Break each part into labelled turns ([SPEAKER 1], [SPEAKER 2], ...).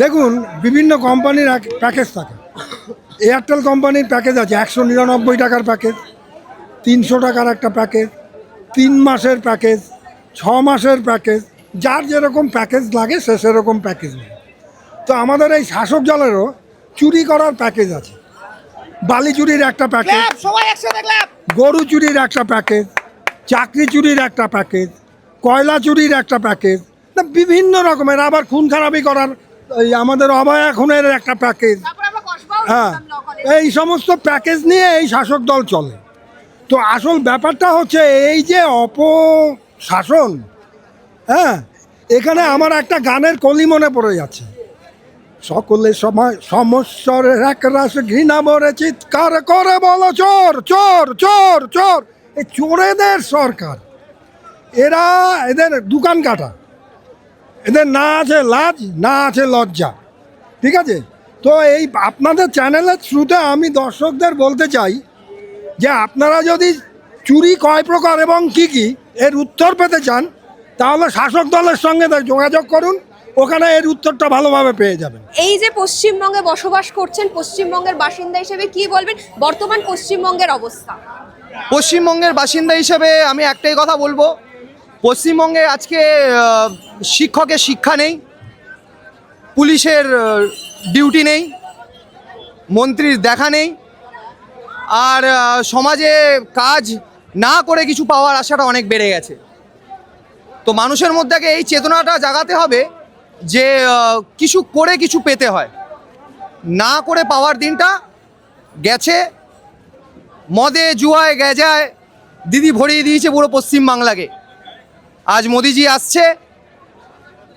[SPEAKER 1] দেখুন বিভিন্ন কোম্পানির এক প্যাকেজ থাকে। এয়ারটেল কোম্পানির প্যাকেজ আছে একশো নিরানব্বই টাকার প্যাকেজ তিনশো টাকার একটা প্যাকেজ তিন মাসের প্যাকেজ ছ মাসের প্যাকেজ যার যেরকম প্যাকেজ লাগে সে সেরকম প্যাকেজ নেই তো আমাদের এই শাসক জলেরও চুরি করার প্যাকেজ আছে। বালি চুরির একটা প্যাকেজ গরু চুরির একটা প্যাকেজ চাকরি চুরির একটা প্যাকেজ কয়লা চুরির একটা প্যাকেজ না বিভিন্ন রকমের আবার খুন খারাপি করার এই আমাদের অভয়া খুনের একটা প্যাকেজ হ্যাঁ। এই সমস্ত প্যাকেজ নিয়ে এই শাসক দল চলে। তো আসল ব্যাপারটা হচ্ছে এই যে অপশাসন হ্যাঁ এখানে আমার একটা গানের কলি মনে পড়ে যাচ্ছে। সকলে সময় সমস্যার এক রাস ঘৃণা মরে চিৎকার করে বলো চোর চোর চোর চোর! এই চোরেদের সরকার এরা এদের দোকান কাটা। এদের না আছে লাজ না আছে লজ্জা। ঠিক আছে? তো এই আপনাদের চ্যানেলের থ্রুতে আমি দর্শকদের বলতে চাই যে আপনারা যদি চুরি কয় প্রকার এবং কি কি এর উত্তর পেতে চান তাহলে শাসক দলের সঙ্গে যোগাযোগ করুন। ওখানে এর উত্তরটা ভালোভাবে পেয়ে যাবেন।
[SPEAKER 2] এই যে পশ্চিমবঙ্গে বসবাস করছেন পশ্চিমবঙ্গের বাসিন্দা হিসেবে কি বলবেন? বর্তমান পশ্চিমবঙ্গের অবস্থা।
[SPEAKER 3] পশ্চিমবঙ্গের বাসিন্দা হিসেবে আমি একটাই কথা বলব পশ্চিমবঙ্গে আজকে শিক্ষকের শিক্ষা নেই, পুলিশের ডিউটি নেই, মন্ত্রীর দেখা নেই, আর সমাজে কাজ না করে কিছু পাওয়ার আশাটা অনেক বেড়ে গেছে। তো মানুষের মধ্যে এই চেতনাটা জাগাতে হবে যে কিছু করে কিছু পেতে হয়। না করে পাওয়ার দিনটা গেছে, মদে জুয়ায় গেজায় দিদি ভরিয়ে দিয়েছে পুরো পশ্চিমবাংলাকে। আজ মোদিজি আসছে।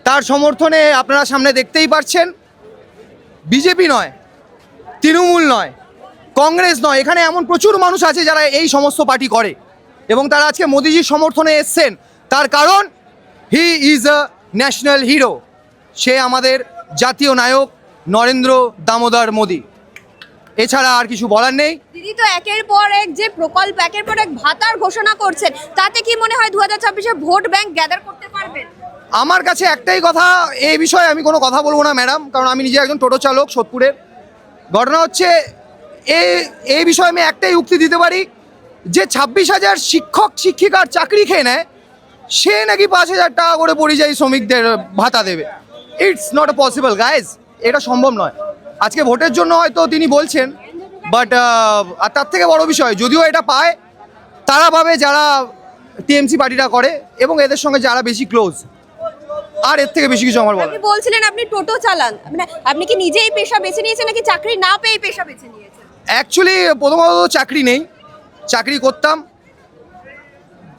[SPEAKER 3] তার সমর্থনে আপনারা সামনে দেখতেই পাচ্ছেন বিজেপি নয়, তৃণমূল নয়, কংগ্রেস নয়, এখানে এমন প্রচুর মানুষ আছে যারা এই সমস্ত পার্টি করে। এবং তারা আজকে মোদিজির সমর্থনে এসছেন। তার কারণ he is a national hero সে আমাদের জাতীয় নায়ক নরেন্দ্র দামোদর মোদি। এছাড়া আর কিছু বলার নেই?
[SPEAKER 2] দিদি তো একের পর এক যে প্রকল্প একের পর এক ভাতার ঘোষণা করছেন তাতে কি মনে হয় দু হাজার ছাব্বিশে ভোট ব্যাংক গ্যাদার করতে পারবেন
[SPEAKER 3] আমার কাছে একটাই কথা এই বিষয়ে আমি কোনো কথা বলব না ম্যাডাম কারণ আমি নিজে একজন টোটো চালক সোদপুরের ঘটনা হচ্ছে এই এই বিষয়ে আমি একটাই উক্তি দিতে পারি যে ছাব্বিশ হাজার শিক্ষক শিক্ষিকার চাকরি খেয়ে নেয় সে নাকি পাঁচ হাজার টাকা করে পরিযায়ী শ্রমিকদের ভাতা দেবে। ইটস নট পসিবল গাইজ এটা সম্ভব নয়। আজকে ভোটের জন্য হয়তো তিনি বলছেন বাট আর তার থেকে বড় বিষয় যদিও এটা পায় তারা পাবে যারা টিএমসি পার্টিটা করে এবং এদের সঙ্গে যারা বেশি ক্লোজ আর এর থেকে বেশি কিছু আমার বলার
[SPEAKER 2] আপনি বলছিলেন আপনি টোটো চালান মানে আপনি কি নিজে এই পেশা বেছে নিয়েছেন নাকি চাকরি না পেয়ে এই পেশা বেছে নিয়েছেন?
[SPEAKER 3] অ্যাকচুয়ালি প্রথমত চাকরি নেই চাকরি করতাম।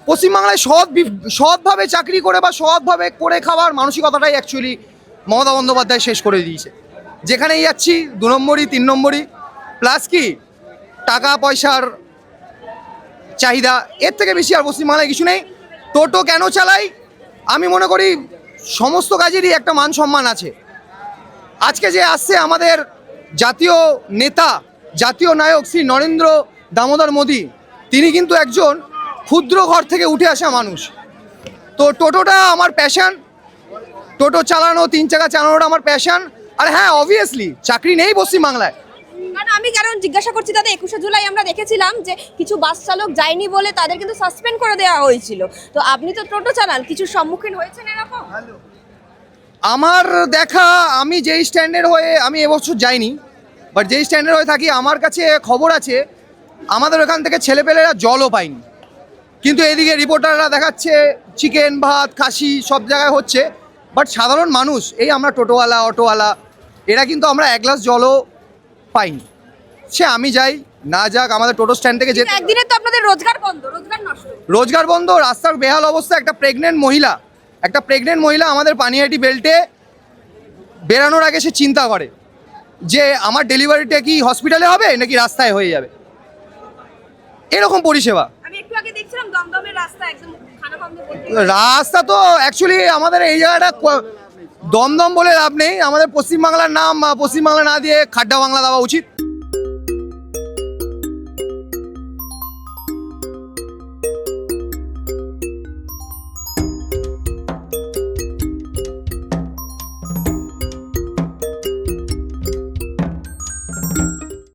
[SPEAKER 3] পশ্চিমবাংলায় সৎ সৎভাবে চাকরি করে বা সৎভাবে করে খাওয়ার মানসিকতাটাই অ্যাকচুয়ালি মমতা বন্দ্যোপাধ্যায় শেষ করে দিয়েছে। যেখানেই যাচ্ছি, দু নম্বরই, তিন নম্বরই। প্লাস কি, টাকা পয়সার চাহিদা, এর থেকে বেশি আর পশ্চিমবাংলায় কিছু নেই। টোটো কেন চালাই? আমি মনে করি সমস্ত কাজেরই একটা মান সম্মান আছে। আজকে যে আসছে আমাদের জাতীয় নেতা, জাতীয় নায়ক শ্রী নরেন্দ্র দামোদর মোদি, তিনি কিন্তু একজন ক্ষুদ্র ঘর থেকে উঠে আসা মানুষ। তো টোটোটা আমার প্যাশন টোটো চালানো, তিন চাকা চালানোটা আমার প্যাশন আর হ্যাঁ অবভিয়াসলি চাকরি নেই পশ্চিমবাংলায়
[SPEAKER 2] কারণ আমি কারণ জিজ্ঞাসা করছি দাদা একুশে জুলাই আমরা দেখেছিলাম যে কিছু বাস চালক যায়নি বলে তাদের কিন্তু সাসপেন্ড করে দেওয়া হয়েছিল। তো আপনি তো টোটো চালান কিছু সম্মুখীন হয়েছেন এরকম?
[SPEAKER 3] আমার দেখা আমি যেই স্ট্যান্ডের হয়ে আমি এবছর যাইনি বাট যেই স্ট্যান্ডের হয়ে থাকি আমার কাছে খবর আছে আমাদের ওখান থেকে ছেলেপেলেরা জলও পায়নি। কিন্তু এদিকে রিপোর্টাররা দেখাচ্ছে চিকেন ভাত খাসি সব জায়গায় হচ্ছে বাট সাধারণ মানুষ এই আমরা টোটোওয়ালা অটোওয়ালা এরা কিন্তু আমরা এক গ্লাস জলও পাইনি। সে আমি যাই না যাক আমাদের টোটো স্ট্যান্ড থেকে যেতে
[SPEAKER 2] একদিনে তো আপনাদের রোজগার বন্ধ রোজগার নষ্ট।
[SPEAKER 3] রোজগার বন্ধ রাস্তার বেহাল অবস্থা একটা প্রেগনেন্ট মহিলা একটা প্রেগনেন্ট মহিলা আমাদের পানিহাটি বেল্টে বেরানোর আগে সে চিন্তা করে যে আমার ডেলিভারিটা কি হসপিটালে হবে নাকি রাস্তায় হয়ে যাবে? এরকম পরিষেবা।
[SPEAKER 2] রাস্তা
[SPEAKER 3] তো অ্যাকচুয়ালি আমাদের এই জায়গাটা দমদম বলে লাভ নেই। আমাদের পশ্চিমবাংলার নাম পশ্চিমবাংলা না দিয়ে খাড্ডা বাংলা দেওয়া উচিত।